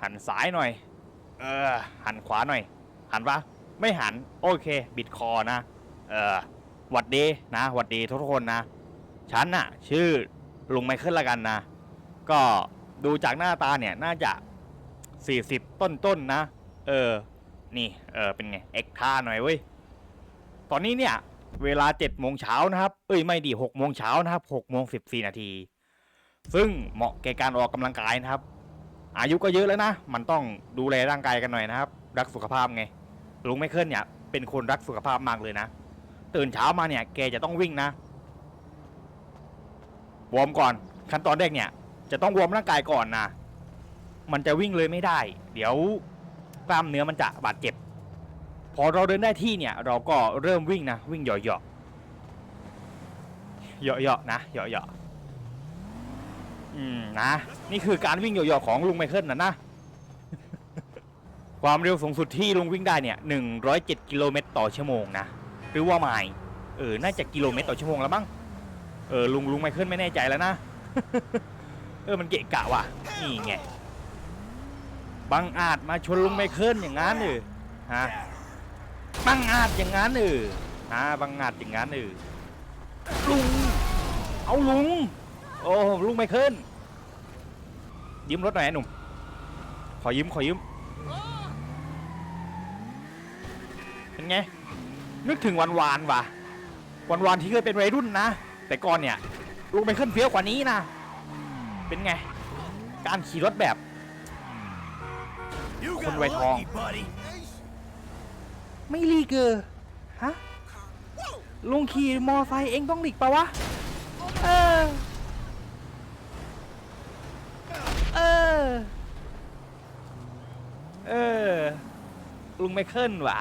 หันซ้ายหน่อย เออ หันขวาหน่อย หันปะไม่หัน โอเค บิดคอนะ เออหวัดดีนะหวัดดีทุกคนนะ ฉันน่ะ ชื่อลุงไมเคิลละกันนะ ก็ดูจากหน้าตาเนี่ย น่าจะ 40 ต้นๆนนะ เออ นี่ เออ เป็นไง เอ็กท่าหน่อยเว้ย ตอนนี้เนี่ย เวลา7โมงเช้านะครับ เอ้ย ไม่ดี6โมงเช้านะครับ6โมง14 นาที ซึ่งเหมาะแก่การออกกำลังกายนะครับ อายุก็เยอะแล้วนะ มันต้องดูแลร่างกายกันหน่อยนะครับ รักสุขภาพไง ลุงไม่เคลื่อนเนี่ย เป็นคนรักสุขภาพมากเลยนะ ตื่นเช้ามาเนี่ย แกจะต้องวิ่งนะ วอร์มก่อน ขั้นตอนแรกเนี่ย จะต้องวอร์มร่างกายก่อนนะ มันจะวิ่งเลยไม่ได้ เดี๋ยวกล้ามเนื้อมันจะบาดเจ็บ พอเราเดินได้ที่เนี่ย เราก็เริ่มวิ่งนะ วิ่งเหยาะๆเหยาะๆนะเหยาะๆ อืมนะนี่คือการวิ่งเหยาะๆของลุงไมเคิลนะนะ ความเร็วสูงสุดที่ลุงวิ่งได้เนี่ย107กิโลเมตรต่อชั่วโมงนะหรือว่าไมล์เออน่าจะกิโลเมตรต่อชั่วโมงแล้วมั้งเออลุงลุงไมเคิลไม่แน่ใจแล้วนะ เออมันเกะกะว่ะนี่ไงบังอาจมาชนลุงไมเคิลอย่างนั้นเออฮะบังอาจอย่างนั้นเออฮะบังอาจอย่างนั้นเออลุงเอาลุง โอ้ลุงไมเคิลยืมรถหน่อยไอ้หนุ่ม ขอยืมขอยืม เป็นไง นึกถึงวันวานว่ะ วันวานที่เคยเป็นวัยรุ่นนะ แต่ก่อนเนี่ยลุงไมเคิลเฟี้ยวกว่านี้นะ เป็นไง การขี่รถแบบ You Con got quay thòn. lucky, buddy. ไม่ลีเกอร์ฮะลุงขี่มอไซค์เองต้องหลีกปะวะ เออ เออลุงไมเคิลว่ะ